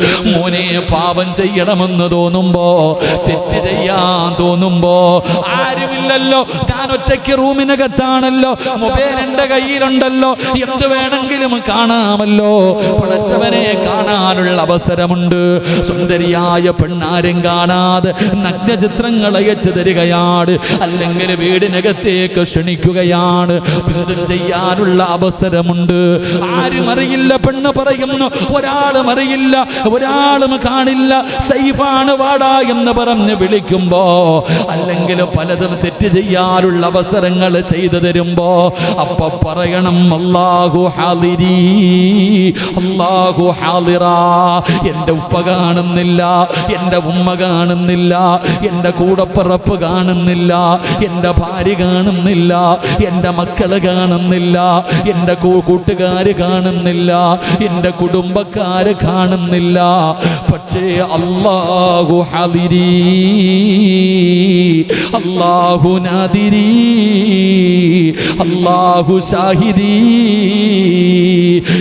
Yeah. മോനെ പാപം ചെയ്യണമെന്ന് തോന്നുമ്പോ തെറ്റ് ചെയ്യാൻ തോന്നുമ്പോ ആരുമില്ലല്ലോ. ഞാൻ ഒറ്റയ്ക്ക് റൂമിനകത്താണല്ലോ. മൊബൈൽ എന്റെ കയ്യിലുണ്ടല്ലോ. എന്ത് വേണമെങ്കിലും കാണാമല്ലോ. പടച്ചവനെ കാണാനുള്ള അവസരമുണ്ട്. സുന്ദരിയായ പെണ്ണാരും കാണാതെ നഗ്നചിത്രങ്ങൾ അയച്ചു തരികയാണ്. അല്ലെങ്കിൽ വീടിനകത്തേക്ക് ക്ഷണിക്കുകയാണ്. ബന്ധം ചെയ്യാനുള്ള അവസരമുണ്ട്. ആരും അറിയില്ല പെണ്ണ് പറയുന്നു. ഒരാളും അറിയില്ല. ഒരാളും കാണില്ല. സൈഫാണ് വാടാ എന്ന് പറഞ്ഞ് വിളിക്കുമ്പോ അല്ലെങ്കിൽ പലതും തെറ്റ് ചെയ്യാനുള്ള അവസരങ്ങൾ ചെയ്തു തരുമ്പോ അപ്പൊ പറയണം അള്ളാഹു ഹാലിരി അല്ലാഹു ഹാദിറാ എന്റെ ഉപ്പ കാണുന്നില്ല എന്റെ ഉമ്മ കാണുന്നില്ല എന്റെ കൂടപ്പിറപ്പ് കാണുന്നില്ല എന്റെ ഭാര്യ കാണുന്നില്ല എന്റെ മക്കൾ കാണുന്നില്ല എന്റെ കൂട്ടുകാർ കാണുന്നില്ല എന്റെ കുടുംബക്കാര് കാണുന്നില്ല പക്ഷേ അല്ലാഹു ഹതിരി അല്ലാഹു നാദിരി അല്ലാഹു ഷാഹിദി.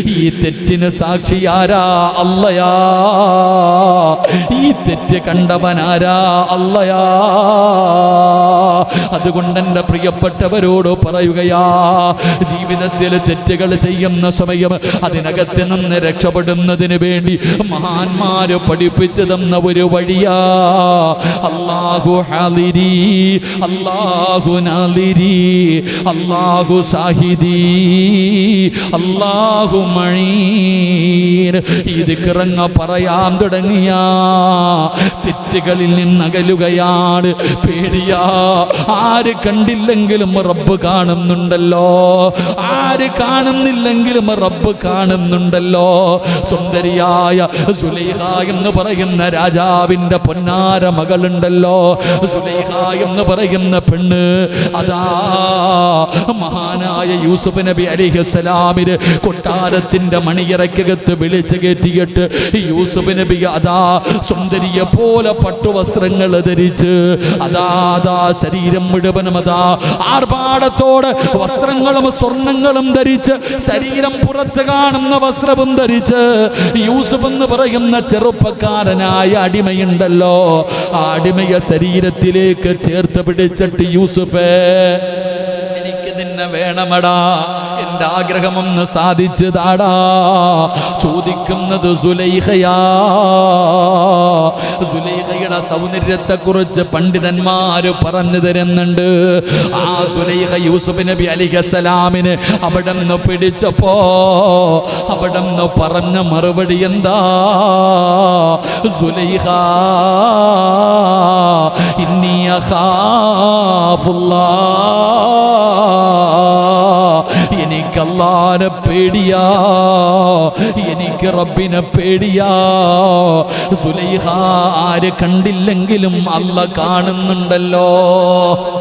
ഈ തെറ്റിന് സാക്ഷിയാരാ അല്ലയാ. ഈ തെറ്റ് കണ്ടവനാരാ അല്ലയാ. അതുകൊണ്ട് എന്റെ പ്രിയപ്പെട്ടവരോട് പറയുകയാ ജീവിതത്തിൽ തെറ്റുകൾ ചെയ്യുന്ന സമയം അതിനകത്ത് നിന്ന് രക്ഷപ്പെടുന്നതിന് വേണ്ടി മഹാന്മാര് പഠിപ്പിച്ചു തന്ന ഒരു വഴിയാ. അല്ലാഹു ഹാലിരി അല്ലാഹു നാലിരി സാഹിദി അല്ലാഹു മഴീർ. ഇത് കിറങ്ങ പറയാൻ തുടങ്ങിയ. തെറ്റുകളിൽ നിന്നകലുകയാണ് പേടിയാ. ആര് കണ്ടില്ലെങ്കിലും റബ്ബ് കാണുന്നുണ്ടല്ലോ. ആര് കാണുന്നില്ലെങ്കിലും റബ്ബ് കാണുന്നുണ്ടല്ലോ. സുന്ദരിയായ സുലൈഹ എന്ന് പറയുന്ന രാജാവിന്റെ പൊന്നാര മകളുണ്ടല്ലോ. സുലൈഹ എന്ന് പറയുന്ന പെണ്ണ് അതാ മഹാനായ യൂസുഫ് നബി അലിഹുസലാമിന് കൊട്ടാരത്തിന്റെ മണിയറയ്ക്കകത്ത് വിളിച്ചു കയറ്റിയിട്ട് യൂസുഫ് നബി അതാ സുന്ദരിയെ പോലെ പട്ടുവസ്ത്രങ്ങൾ ധരിച്ച് അതാ അതാ ശരീരം മുഴുവനും അതാ ആർഭാടത്തോട് വസ്ത്രങ്ങളും സ്വർണങ്ങളും ധരിച്ച് ശരീരം പുറത്ത് കാണുന്ന വസ്ത്രവും ധരിച്ച് യൂസുഫ് എന്ന് പറയുന്ന ചെറുപ്പക്കാരനായ അടിമയുണ്ടല്ലോ. ആ അടിമയെ ശരീരത്തിലേക്ക് ചേർത്ത് പിടിച്ചിട്ട് യൂസുഫേ എനിക്ക് നിന്നെ വേണമടാ. എന്റെ ആഗ്രഹമൊന്ന് സാധിച്ചു താടാ ചോദിക്കുന്നത് സുലൈഹയാ. സൗന്ദര്യത്തെ കുറിച്ച് പണ്ഡിതന്മാര് പറഞ്ഞു തരുന്നുണ്ട്. ആ സുലൈഹ യൂസുഫ് നബി അലിഹസലാമിന് അവിടെ നിന്ന് പിടിച്ചപ്പോ അവിടെ നിന്ന് പറഞ്ഞ മറുപടി എന്താ? സുലൈഹ ഇന്നി അഖാഫുല്ലാ. എനിക്ക് പേടിയാ. എനിക്ക് റബ്ബിനെ പേടിയാ. സുലൈഹ ആര് കണ്ടില്ലെങ്കിലും അല്ല കാണുന്നുണ്ടല്ലോ.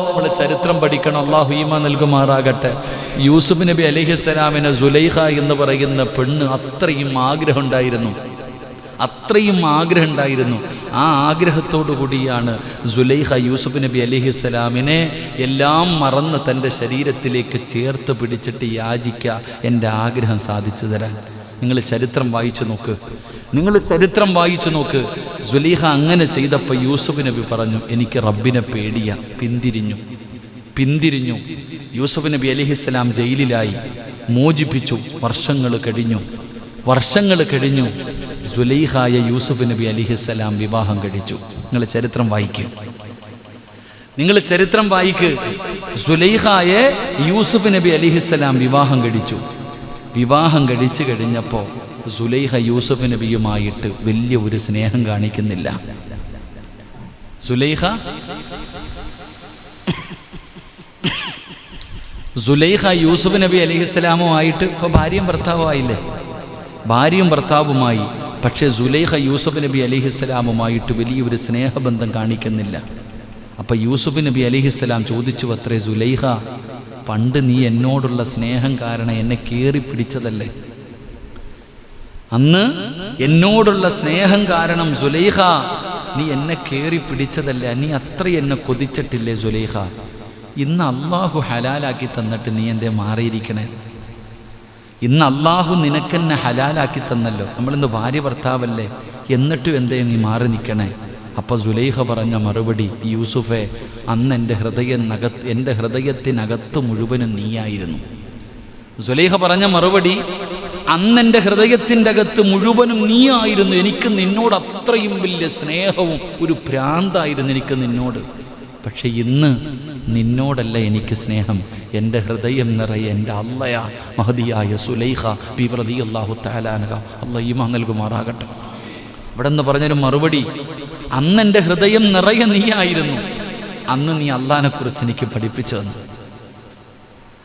നമ്മൾ ചരിത്രം പഠിക്കണം. അള്ളാഹു ഈമ നൽകുമാറാകട്ടെ. യൂസുഫ് നബി അലഹിസ്സലാമിന് സുലൈഹ എന്ന് പറയുന്ന പെണ്ണ് അത്രയും ആഗ്രഹം ഉണ്ടായിരുന്നു. അത്രയും ആഗ്രഹം ഉണ്ടായിരുന്നു ആ ആഗ്രഹത്തോടു കൂടിയാണ് സുലൈഹ യൂസുഫ് നബി അലിഹിസ്സലാമിനെ എല്ലാം മറന്ന് തന്റെ ശരീരത്തിലേക്ക് ചേർത്ത് പിടിച്ചിട്ട് യാചിക്കുക എന്റെ ആഗ്രഹം സാധിച്ചു തരാൻ. നിങ്ങൾ ചരിത്രം വായിച്ചു നോക്ക്. നിങ്ങൾ ചരിത്രം വായിച്ചു നോക്ക്. സുലൈഹ അങ്ങനെ ചെയ്തപ്പോൾ യൂസുഫ് നബി പറഞ്ഞു എനിക്ക് റബ്ബിനെ പേടിയ. പിന്തിരിഞ്ഞു. പിന്തിരിഞ്ഞു. യൂസുഫ് നബി അലിഹിസ്സലാം ജയിലിലായി. മോചിപ്പിച്ചു. വർഷങ്ങൾ കഴിഞ്ഞു. വർഷങ്ങൾ കഴിഞ്ഞു സുലൈഹായ യൂസുഫ് നബി അലിഹിസ്സലാം വിവാഹം കഴിച്ചു. നിങ്ങൾ ചരിത്രം വായിക്കും. നിങ്ങൾ ചരിത്രം വായിക്ക്. സുലൈഹായെ യൂസുഫ് നബി അലിഹിസ്സലാം വിവാഹം കഴിച്ചു. വിവാഹം കഴിച്ചു കഴിഞ്ഞപ്പോൾ സുലൈഹ യൂസുഫ് നബിയുമായിട്ട് വലിയ ഒരു സ്നേഹം കാണിക്കുന്നില്ല. സുലൈഹ സുലൈഹ യൂസുഫ് നബി അലിഹിസ്സലാമുമായിട്ട് ഇപ്പോൾ ഭാര്യയും ഭർത്താവുമായില്ലേ? ഭാര്യയും ഭർത്താവുമായി. പക്ഷേ സുലൈഹ യൂസഫ് നബി അലിഹിസ്സലാമുമായിട്ട് വലിയൊരു സ്നേഹബന്ധം കാണിക്കുന്നില്ല. അപ്പം യൂസുഫ് നബി അലിഹിസ്സലാം ചോദിച്ചു അത്രേ സുലൈഹ പണ്ട് നീ എന്നോടുള്ള സ്നേഹം കാരണം എന്നെ കയറി പിടിച്ചതല്ലേ? അന്ന് എന്നോടുള്ള സ്നേഹം കാരണം സുലൈഹ നീ എന്നെ കയറി പിടിച്ചതല്ലേ? നീ അത്ര എന്നെ കൊതിച്ചിട്ടില്ലേ സുലൈഹ ഇന്ന് അള്ളാഹു ഹലാലാക്കി തന്നിട്ട് നീ എന്തേ മാറിയിരിക്കണേ? ഇന്ന് അള്ളാഹു നിനക്കെന്നെ ഹലാലാക്കി തന്നല്ലോ. നമ്മളിന്ന് ഭാര്യ ഭർത്താവല്ലേ? എന്നിട്ടും എന്തേ നീ മാറി നിൽക്കണേ അപ്പോൾ സുലൈഹ പറഞ്ഞ മറുപടി യൂസുഫെ അന്ന് എന്റെ ഹൃദയനകത്ത് എന്റെ ഹൃദയത്തിനകത്ത് മുഴുവനും നീയായിരുന്നു. സുലൈഹ പറഞ്ഞ മറുപടി അന്ന് എന്റെ ഹൃദയത്തിന്റെ അകത്ത് മുഴുവനും നീയായിരുന്നു. എനിക്ക് നിന്നോട് അത്രയും വലിയ സ്നേഹവും ഒരു ഭ്രാന്തായിരുന്നു എനിക്ക് നിന്നോട്. പക്ഷെ ഇന്ന് നിന്നോടല്ല എനിക്ക് സ്നേഹം. എന്റെ ഹൃദയം നിറയെ എന്റെ അള്ളയ മഹതിയായ സുലൈഹ പി പ്രതി അള്ളാഹു താലാനക അല്ല ഈമ നൽകുമാറാകട്ടെ ഇവിടെ നിന്ന് പറഞ്ഞൊരു മറുപടി അന്ന് എന്റെ ഹൃദയം നിറയെ നീയായിരുന്നു. അന്ന് നീ അള്ളഹാനെക്കുറിച്ച് എനിക്ക് പഠിപ്പിച്ചു തന്നു.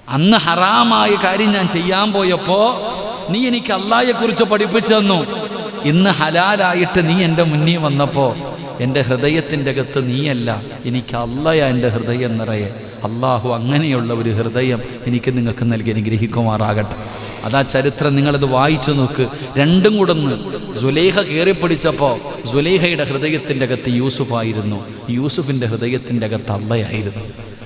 അന്ന് ഹറാമായ കാര്യം ഞാൻ ചെയ്യാൻ പോയപ്പോൾ നീ എനിക്ക് അള്ളാഹയെക്കുറിച്ച് പഠിപ്പിച്ചു തന്നു. ഇന്ന് ഹലാലായിട്ട് നീ എന്റെ മുന്നിൽ വന്നപ്പോൾ എന്റെ ഹൃദയത്തിന്റെ അകത്ത് നീയല്ല എനിക്ക് അല്ലയ എന്റെ ഹൃദയം നിറയെ. അള്ളാഹു അങ്ങനെയുള്ള ഒരു ഹൃദയം എനിക്ക് നിങ്ങൾക്ക് നൽകി അനുഗ്രഹിക്കുമാറാകട്ടെ. അതാ ചരിത്രം നിങ്ങളത് വായിച്ചു നോക്ക്. രണ്ടും കൂടന്ന് സുലേഖ കയറിപ്പിടിച്ചപ്പോൾ സുലേഖയുടെ ഹൃദയത്തിന്റെ അകത്ത് യൂസുഫായിരുന്നു. യൂസുഫിന്റെ ഹൃദയത്തിന്റെ അകത്ത് അള്ളയായിരുന്നു.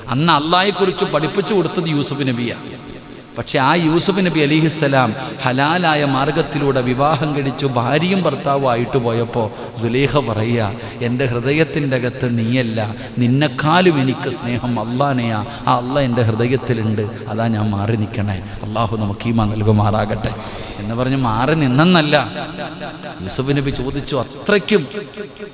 അന്ന് അള്ളായെക്കുറിച്ച് പഠിപ്പിച്ചു കൊടുത്തത് യൂസുഫ് നബിയാണ് പക്ഷെ ആ യൂസുഫ് നബി അലിഹിസ്സലാം ഹലാലായ മാർഗത്തിലൂടെ വിവാഹം കഴിച്ചു ഭാര്യയും ഭർത്താവും ആയിട്ട് പോയപ്പോൾ സുലേഖ പറയുക എന്റെ ഹൃദയത്തിന്റെ അകത്ത് നീയല്ല നിന്നെക്കാളും എനിക്ക് സ്നേഹം അള്ളാനെയാ. ആ അള്ള എന്റെ ഹൃദയത്തിലുണ്ട്. അതാ ഞാൻ മാറി നിൽക്കണേ അള്ളാഹു നമുക്ക് ഈ നൽകുമാറാകട്ടെ. എന്ന് പറഞ്ഞ് മാറി നിന്നെന്നല്ല. യൂസുഫ് നബി ചോദിച്ചു അത്രയ്ക്കും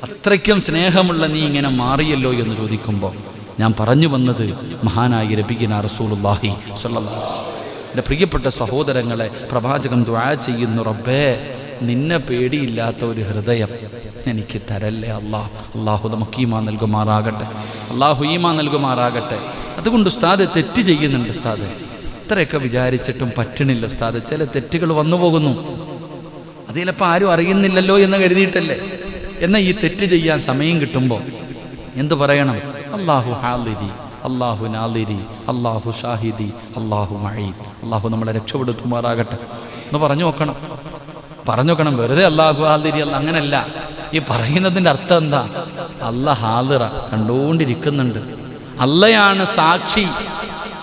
അത്രയ്ക്കും സ്നേഹമുള്ള നീ ഇങ്ങനെ മാറിയല്ലോ എന്ന് ചോദിക്കുമ്പോൾ ഞാൻ പറഞ്ഞു വന്നത് മഹാനായി രബിഗിന റസൂലുല്ലാഹി സ്വല്ലല്ലാഹു സല്ലാ വസല്ലം എന്റെ പ്രിയപ്പെട്ട സഹോദരങ്ങളെ പ്രവാചകം ദ്വാ ചെയ്യുന്നു റബ്ബേ നിന്നെ പേടിയില്ലാത്ത ഒരു ഹൃദയം എനിക്ക് തരല്ലേ അള്ളാഹ് അള്ളാഹു നമുക്ക് ഈമാ നൽകുമാറാകട്ടെ. അള്ളാഹു ഈമാ നൽകുമാറാകട്ടെ. അതുകൊണ്ട് ഉസ്താദ് തെറ്റ് ചെയ്യുന്നുണ്ട് ഉസ്താദ്. ഇത്രയൊക്കെ വിചാരിച്ചിട്ടും പറ്റണില്ല ഉസ്താദ്. ചില തെറ്റുകൾ വന്നു പോകുന്നു. അത് ചിലപ്പോൾ ആരും അറിയുന്നില്ലല്ലോ എന്ന് കരുതിയിട്ടല്ലേ? എന്നാൽ ഈ തെറ്റ് ചെയ്യാൻ സമയം കിട്ടുമ്പോൾ എന്തു പറയണം? അള്ളാഹു ഹാലിരി അള്ളാഹു നാലിരി അള്ളാഹു ഷാഹിദി അള്ളാഹു മഴീൻ അള്ളാഹു നമ്മളെ രക്ഷപ്പെടുത്തുമാറാകട്ടെ. എന്ന് പറഞ്ഞു നോക്കണം. പറഞ്ഞു നോക്കണം. വെറുതെ അള്ളാഹു ഹാദിരി അല്ല അങ്ങനല്ല. ഈ പറയുന്നതിന്റെ അർത്ഥം എന്താ? അല്ല ഹാദിറ കണ്ടുകൊണ്ടിരിക്കുന്നുണ്ട്. അല്ലയാണ് സാക്ഷി.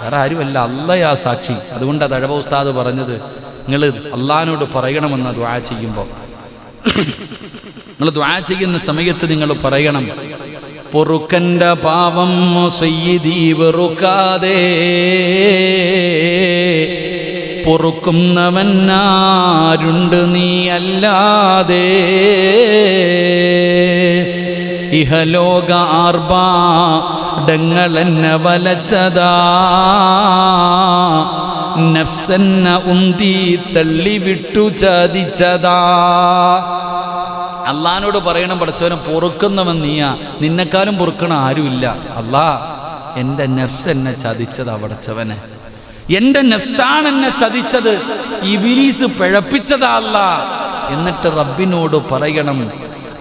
വേറെ ആരുമല്ല അല്ലയാ സാക്ഷി. അതുകൊണ്ട് അത് അഴവ ഉസ്താദ് പറഞ്ഞത്. നിങ്ങൾ അള്ളഹാനോട് പറയണമെന്ന് ദ്വാ ചെയ്യുമ്പോൾ നിങ്ങൾ ദ്വാ ചെയ്യുന്ന സമയത്ത് നിങ്ങൾ പറയണം. പൊറുക്കന്റെ പാവം സയ്യിദി വെറുക്കാതെ പൊറുക്കുന്നവനാരുണ്ട് നീ അല്ലാതെ. ഇഹലോക ആർഭാടങ്ങളെന്നെ വലച്ചതാ. നഫ്സെന്ന ഉന്തി തള്ളിവിട്ടു ചതിച്ചതാ. അള്ളഹാനോട് പറയണം പഠിച്ചവനും പൊറുക്കുന്നവൻ നീയാ. നിന്നെക്കാളും പൊറുക്കണ ആരുമില്ല. അല്ലാ എന്റെ നെഫ്സ് എന്നെ ചതിച്ചതാ പഠിച്ചവനെ എന്റെ നെഫ്സാണ് എന്നെ ചതിച്ചത്. ഇബിലീസ് പിഴപ്പിച്ചതാ അല്ല എന്നിട്ട് റബ്ബിനോട് പറയണം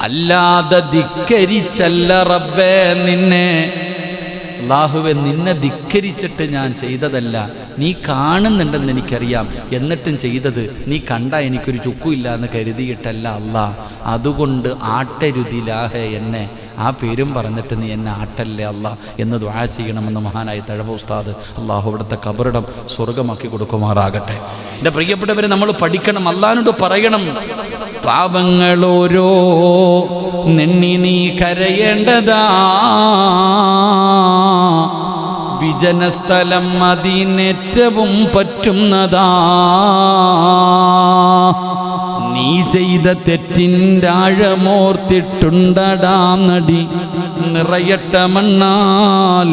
അല്ലാതെ ധിക്കരിച്ചല്ല റബ്ബേ നിന്നെ. അള്ളാഹുവെ നിന്നെ ധിക്കരിച്ചിട്ട് ഞാൻ ചെയ്തതല്ല. നീ കാണുന്നുണ്ടെന്ന് എനിക്കറിയാം. എന്നിട്ടും ചെയ്തത് നീ കണ്ട എനിക്കൊരു ചുക്കുമില്ല എന്ന് കരുതിയിട്ടല്ല അല്ലാ അതുകൊണ്ട് ആട്ടരുതിലാഹെ എന്നെ. ആ പേരും പറഞ്ഞിട്ട് നീ എന്നെ ആട്ടല്ലേ അല്ല എന്ന് ദ്വാ ചെയ്യണമെന്ന് മഹാനായ തഴവ ഉസ്താദ് അള്ളാഹു അവിടുത്തെ കബറിടം സ്വർഗമാക്കി കൊടുക്കുമാറാകട്ടെ. എന്റെ പ്രിയപ്പെട്ടവരെ നമ്മൾ പഠിക്കണം. അല്ലാനോട് പറയണം. പാപങ്ങളോരോ നെണ്ണി നീ കരയേണ്ടതാ. വിജനസ്ഥലം അതിനേറ്റവും പറ്റുന്നതാ. നീ ചെയ്ത തെറ്റിന്റെ ആഴമോർത്തിട്ടുണ്ടടാ നടി. നിറയട്ട മണ്ണാൽ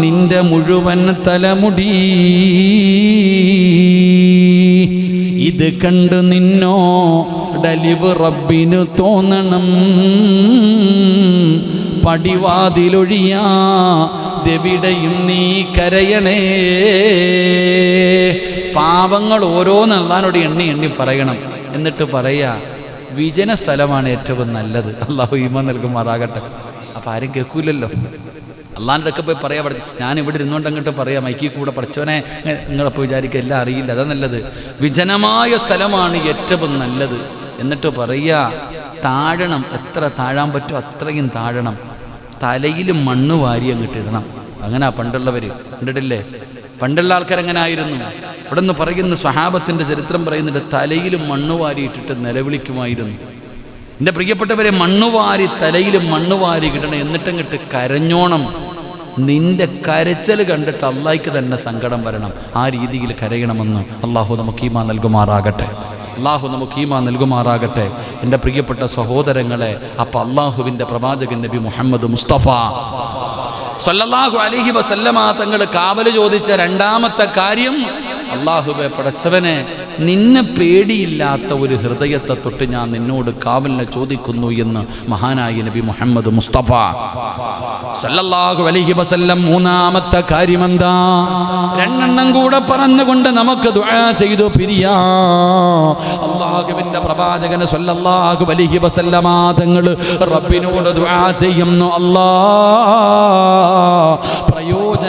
നിന്റെ മുഴുവൻ തലമുടി. ഇത് കണ്ട് നിന്നോ ഡലിവ് റബ്ബിന് തോന്നണം. പടിവാതിലൊഴിയാ ദെവിടെയും നീ കരയണേ. പാപങ്ങൾ ഓരോന്ന് അള്ളഹാനോട് എണ്ണി എണ്ണി പറയണം. എന്നിട്ട് പറയാ വിജന സ്ഥലമാണ് ഏറ്റവും നല്ലത്. അള്ളാഹു ഈമ നൽകുമാറാകട്ടെ. അപ്പം ആരും കേൾക്കൂലല്ലോ. അള്ളാന്റെ ഒക്കെ പോയി പഠിച്ചു ഞാൻ ഇവിടെ ഇരുന്നുകൊണ്ട് അങ്ങോട്ട് പറയാം മൈക്കി കൂടെ പഠിച്ചവനെ നിങ്ങളപ്പോൾ വിചാരിക്കുക എല്ലാം അറിയില്ല അതാ നല്ലത്. വിജനമായ സ്ഥലമാണ് ഏറ്റവും നല്ലത്. എന്നിട്ട് പറയുക താഴണം എത്ര താഴാൻ പറ്റുമോ അത്രയും താഴണം. തലയിൽ മണ്ണ് വാരി അങ്ങോട്ട് ഇടണം. അങ്ങനെ പണ്ടുള്ളവർ കണ്ടിട്ടില്ലേ? പണ്ടുള്ള ആൾക്കാർ എങ്ങനെ ആയിരുന്നു ഇവിടെ നിന്ന് പറയുന്ന സ്വഹാബത്തിന്റെ ചരിത്രം പറയുന്നുണ്ട് തലയിൽ മണ്ണ് വാരിയിട്ടിട്ട് നിലവിളിക്കുമായിരുന്നു. എന്റെ പ്രിയപ്പെട്ടവരെ മണ്ണ് വാരി തലയിൽ മണ്ണ് വാരി കിട്ടണം എന്നിട്ടങ്ങിട്ട് കരഞ്ഞോണം. നിന്റെ കരച്ചൽ കണ്ടിട്ട് അള്ളാഹിക്ക് തന്നെ സങ്കടം വരണം. ആ രീതിയിൽ കരയണമെന്ന് അള്ളാഹു നമുക്ക് ഈമാ നൽകുമാറാകട്ടെ. അള്ളാഹു നമുക്ക് ഈമാ നൽകുമാറാകട്ടെ. എന്റെ പ്രിയപ്പെട്ട സഹോദരങ്ങളെ അപ്പം അള്ളാഹുവിന്റെ പ്രവാചകൻ നബി മുഹമ്മദ് മുസ്തഫ. സല്ലല്ലാഹു അലിഹി വസല്ലമ തങ്ങൾ കാവൽ ചോദിച്ച രണ്ടാമത്തെ കാര്യം അള്ളാഹുബെ പടച്ചവനെ നിന്നെ പേടിയില്ലാത്ത ഒരു ഹൃദയത്തെ തൊട്ട് ഞാൻ നിന്നോട് കാവലിനെ ചോദിക്കുന്നു എന്ന് മഹാനായ നബി മുഹമ്മദ് മുസ്തഫ. സല്ലല്ലാഹു അലൈഹി വസല്ലം മൂന്നാമത്തെ കാര്യം എന്താ രണ്ടെണ്ണം കൂടെ പറഞ്ഞുകൊണ്ട് നമുക്ക് ദുആ ചെയ്തു പിരിയാ. അള്ളാഹുവിന്റെ പ്രവാചകന് സല്ലല്ലാഹു അലൈഹി വസല്ലമ തങ്ങൾ റബ്ബിനോട് ദുആ ചെയ്യുന്നു. അല്ലാ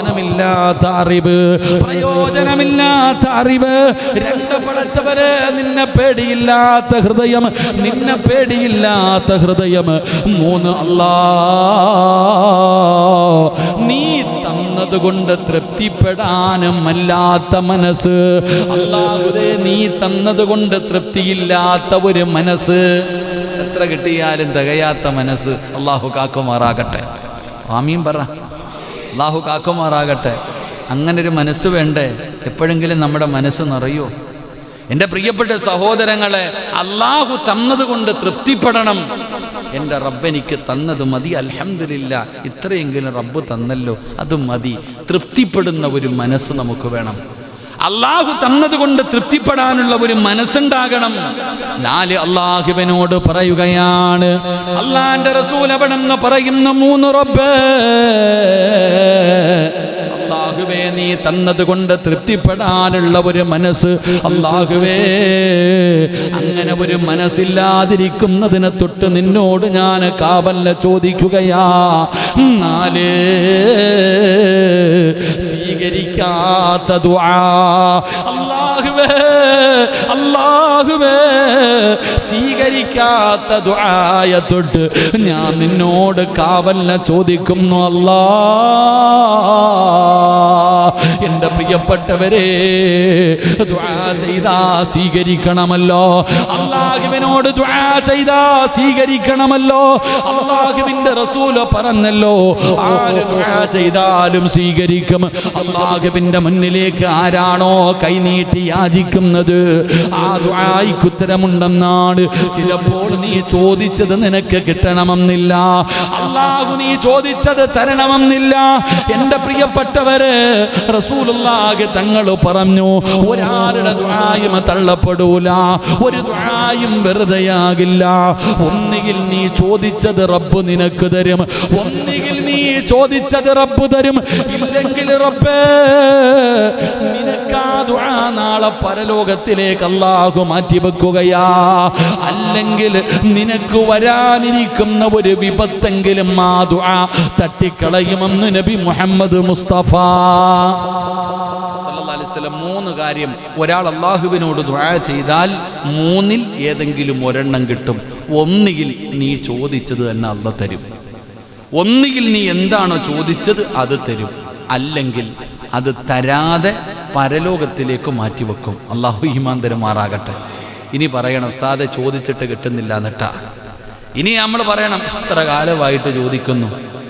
പ്രയോജനമില്ലാത്ത അറിവ്. പ്രയോജനമില്ലാത്ത അറിവ്. രണ്ട് പടച്ചവര് നിന്നെ പേടിയില്ലാത്ത ഹൃദയം നിന്നെ പേടിയില്ലാത്ത ഹൃദയം. മൂന്ന് അല്ലാ നീ തന്നതുകൊണ്ട് തൃപ്തിപ്പെടാനും അല്ലാത്ത മനസ്സ്. അല്ലാതെ നീ തന്നതുകൊണ്ട് തൃപ്തിയില്ലാത്ത ഒരു മനസ്സ്. എത്ര കിട്ടിയാലും തികയാത്ത മനസ്സ്. അള്ളാഹു കാക്കുമാറാകട്ടെ. ആമീൻ പറ. അള്ളാഹു കാക്കുമാറാകട്ടെ. അങ്ങനെ ഒരു മനസ്സ് വേണ്ടേ? എപ്പോഴെങ്കിലും നമ്മുടെ മനസ്സ് നിറയോ? എന്റെ പ്രിയപ്പെട്ട സഹോദരങ്ങളെ അള്ളാഹു തന്നതുകൊണ്ട് തൃപ്തിപ്പെടണം. എന്റെ റബ്ബെനിക്ക് തന്നത് മതി അലഹമില്ല ഇത്രയെങ്കിലും റബ്ബ് തന്നല്ലോ അത് മതി. തൃപ്തിപ്പെടുന്ന ഒരു മനസ്സ് നമുക്ക് വേണം. അള്ളാഹു തന്നതുകൊണ്ട് തൃപ്തിപ്പെടാനുള്ള ഒരു മനസ്സുണ്ടാകണം. നാല് അള്ളാഹുവിനോട് പറയുകയാണ്. അള്ളാന്റെ റസൂൽ അവിടെന്ന് പറയുന്ന? മൂന്ന് റബ്ബ്. അള്ളാഹുവേ നീ തന്നതുകൊണ്ട് തൃപ്തിപ്പെടാനുള്ള ഒരു മനസ്സ്. അള്ളാഹുവേ അങ്ങനെ ഒരു മനസ്സില്ലാതിരിക്കുന്നതിനെ തൊട്ട് നിന്നോട് ഞാൻ കാവല്ല ചോദിക്കുകയാ. നാല് അള്ളാഹുവേ സ്വീകരിക്കാത്ത ദുആയ തൊട്ട് ഞാൻ നിന്നോട് കാവല്ല ചോദിക്കുന്നു അല്ലാ. എന്റെ പ്രിയപ്പെട്ടവരെ സ്വീകരിക്കണമല്ലോ. അള്ളാഹുവിനോട് ചെയ്താ സ്വീകരിക്കണമല്ലോ. അള്ളാഹുവിന്റെ റസൂൽ പറഞ്ഞല്ലോ ആര് ചെയ്താലും സ്വീകരിക്കും. അള്ളാഹുവിന്റെ മുന്നിലേക്ക് ആരാണോ കൈനീട്ടി യാചിക്കുന്നത്? ആ ദ്വായിക്ക് ഉത്തരമുണ്ടെന്നാണ്. ചിലപ്പോൾ നീ ചോദിച്ചത് നിനക്ക് കിട്ടണമെന്നില്ല. അള്ളാഹു നീ ചോദിച്ചത് തരണമെന്നില്ല. എന്റെ പ്രിയപ്പെട്ടവര് റസൂലുള്ളാഹി തങ്ങൾ പറഞ്ഞു ഒരാളുടെ ദുആയും തള്ളപ്പെടൂല ഒരു ദുആയും വെറുതെയാകില്ല. ഒന്നുകിൽ നീ ചോദിച്ചത് റബ്ബ് നിനക്ക് തരും ഒന്നുകിൽ ചോദിച്ചത് റബ്ബ് തരും. ഇല്ലെങ്കിൽ റബ്ബേ നിനക്കാ ദുആ നാളെ പരലോകത്തിലേക്ക് അല്ലാഹു മാറ്റി വെക്കുകയാ. അല്ലെങ്കിൽ നിനക്ക് വരാനിരിക്കുന്ന ഒരു വിപത്തെങ്കിലും ആ ദുആ തട്ടിക്കളയുമെന്ന് നബി മുഹമ്മദ് മുസ്തഫ. മൂന്ന് കാര്യം. ഒരാൾ അള്ളാഹുവിനോട് ദുആ ചെയ്താൽ മൂന്നിൽ ഏതെങ്കിലും ഒരെണ്ണം കിട്ടും. ഒന്നിൽ നീ ചോദിച്ചത് തന്നെ അല്ല തരും. ഒന്നുകിൽ നീ എന്താണോ ചോദിച്ചത് അത് തരും. അല്ലെങ്കിൽ അത് തരാതെ പരലോകത്തിലേക്ക് മാറ്റിവെക്കും. അള്ളാഹു ഈമാൻ തരുമാറാകട്ടെ. ഇനി പറയണം ഉസ്താദെ ചോദിച്ചിട്ട് കിട്ടുന്നില്ല എന്നിട്ടാ. ഇനി നമ്മൾ പറയണം ഇത്ര കാലമായിട്ട് ചോദിക്കുന്നു.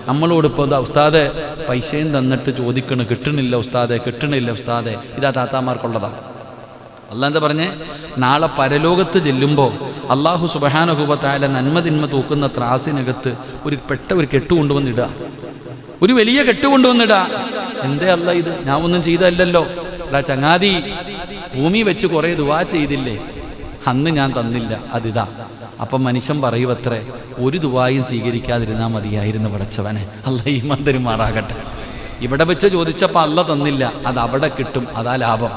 നമ്മളോട് ഇപ്പോൾ എന്താ ഉസ്താദെ പൈസയും തന്നിട്ട് ചോദിക്കണം കിട്ടണില്ല ഉസ്താദെ കിട്ടണില്ല ഉസ്താദെ. ഇതാ താത്താമാർക്കുള്ളതാണ് അല്ല എന്താ പറഞ്ഞേ? നാളെ പരലോകത്ത് ചെല്ലുമ്പോൾ അള്ളാഹു സുബഹാനുഭൂപത്തായ നന്മ തിന്മ തൂക്കുന്ന ത്രാസിനകത്ത് ഒരു പെട്ട ഒരു കെട്ട് കൊണ്ടുവന്നിടുക ഒരു വലിയ കെട്ട് കൊണ്ടുവന്നിടുക എന്തേ അല്ല ഇത്? ഞാൻ ഒന്നും ചെയ്തല്ലോ എടാ ചങ്ങാതി ഭൂമി വെച്ച് കുറേ ദുവാ ചെയ്തില്ലേ? അന്ന് ഞാൻ തന്നില്ല. അതിതാ. അപ്പം മനുഷ്യൻ പറയുവത്രേ ഒരു ദുവായും സ്വീകരിക്കാതിരുന്നാ മതിയായിരുന്നു പടച്ചവനെ. അല്ല ഈ മന്ദിരമാറാകട്ടെ ഇവിടെ വെച്ച് ചോദിച്ചപ്പോൾ അല്ല തന്നില്ല. അത് അവിടെ കിട്ടും. അതാ ലാഭം.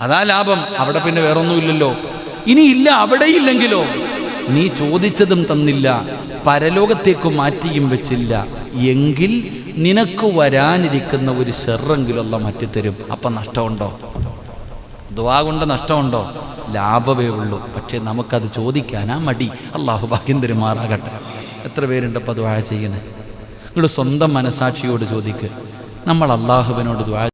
അതാ ലാഭം. അവിടെ പിന്നെ വേറൊന്നുമില്ലല്ലോ. ഇനി ഇല്ല അവിടെയില്ലെങ്കിലോ? നീ ചോദിച്ചതും തന്നില്ല പരലോകത്തേക്ക് മാറ്റിയും വെച്ചില്ല. എങ്കിൽ നിനക്ക് വരാനിരിക്കുന്ന ഒരു ഷെറെങ്കിലുള്ള മാറ്റിത്തരും. അപ്പം നഷ്ടമുണ്ടോ? ദ്വാ കൊണ്ട് നഷ്ടമുണ്ടോ? ലാഭമേ ഉള്ളൂ. പക്ഷേ നമുക്കത് ചോദിക്കാനാ മടി. അള്ളാഹു ഭാഗ്യം തരുമാറാകട്ടെ എത്ര പേരുണ്ട് അപ്പോൾ ദ്വാ ചെയ്യണേ? നിങ്ങൾ സ്വന്തം മനസാക്ഷിയോട് ചോദിക്ക്. നമ്മൾ അള്ളാഹുവിനോട് ദ്വാ